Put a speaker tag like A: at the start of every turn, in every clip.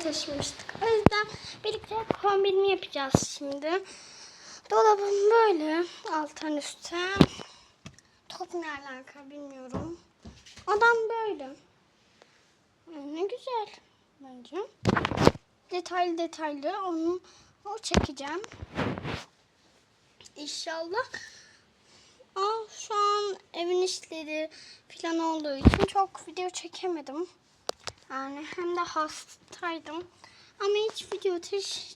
A: taşımıştık. O yüzden birlikte kombinimi yapacağız şimdi. Dolabım böyle alttan üstte. Top ne alaka bilmiyorum. Adam böyle. Ne güzel bence. Detaylı detaylı onu o çekeceğim. İnşallah. Aa, şu an evin işleri falan olduğu için çok video çekemedim. Yani hem de hastaydım. Ama hiç video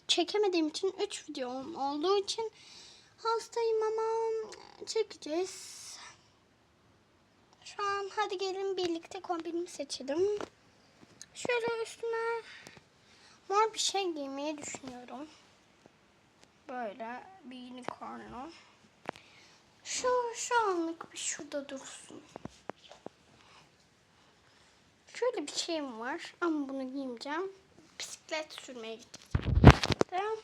A: çekemediğim için 3 videom olduğu için hastayım ama çekeceğiz. Şu an hadi gelin birlikte kombinimi seçelim. Şöyle üstüme mor bir şey giymeyi düşünüyorum. Böyle bir unicornlu. Şu, şu anlık bir şurada dursun. Şöyle bir şeyim var ama bunu giymeyeceğim. Bisiklet sürmeye gideceğim.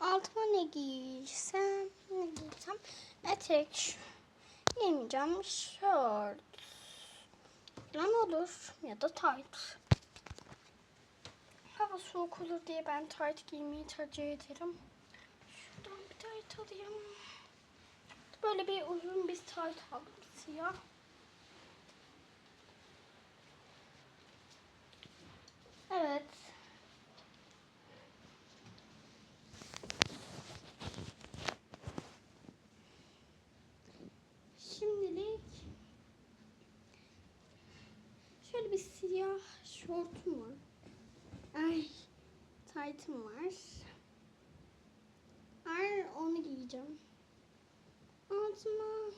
A: Altıma ne giysem, ne giysem, etek giymeyeceğim, şort falan olur ya da tight. Hava soğuk olur diye ben tight giymeyi tercih ederim. Şuradan bir tight alayım. Böyle bir uzun bir tight aldım siyah. Evet. Şimdilik şöyle bir siyah şortum var. Ay, taytım var. Ay, onu giyeceğim. Altıma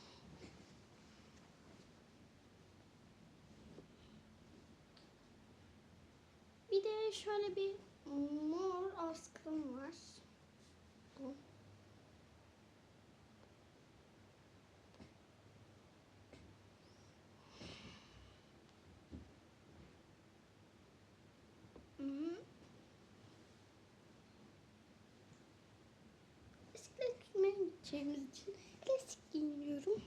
A: bir de şöyle bir mor askım var. Bu. Hı. Bisiklet için giyiniyorum.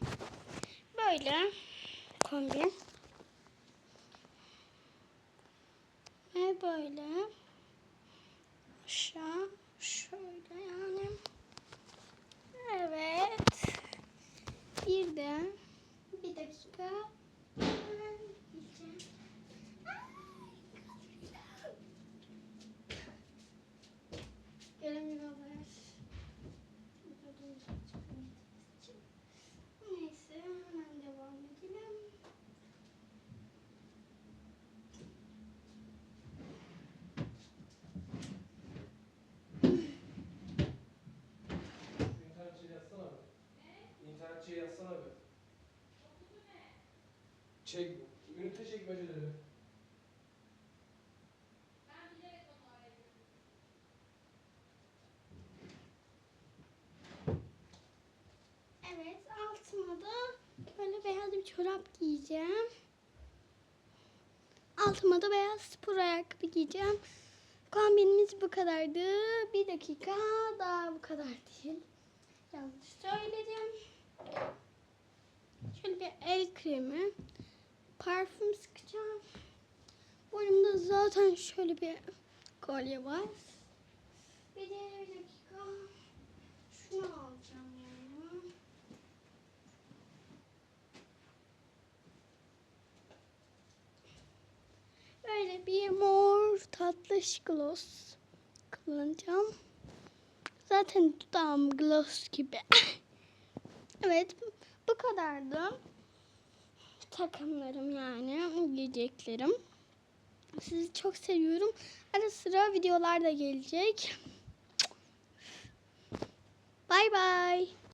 A: Böyle kombin. Ve böyle aşağı şöyle yani. Evet. Bir de bir dakika. Hemen gideceğim. Göremiyorlar. Neyse hemen devam edelim.
B: İnternetçiye yazsana be. İnternetçiye yazsana be. Çek, ünite çekmeceleri.
A: Evet altıma da böyle beyaz bir çorap giyeceğim. Altıma da beyaz spor ayakkabı giyeceğim. Kombinimiz bu kadardı. Bir dakika daha bu kadar değil. Yanlış söyledim. Şöyle el kremi. Parfüm sıkacağım. Boynumda zaten şöyle bir kolye var. Bir de bir dakika. Şunu alacağım. Böyle bir mor tatlış gloss kullanacağım. Zaten dudağım gloss gibi. evet bu kadardı. Takımlarım yani giyeceklerim. Sizi çok seviyorum. Ara sıra videolar da gelecek. Bay bay.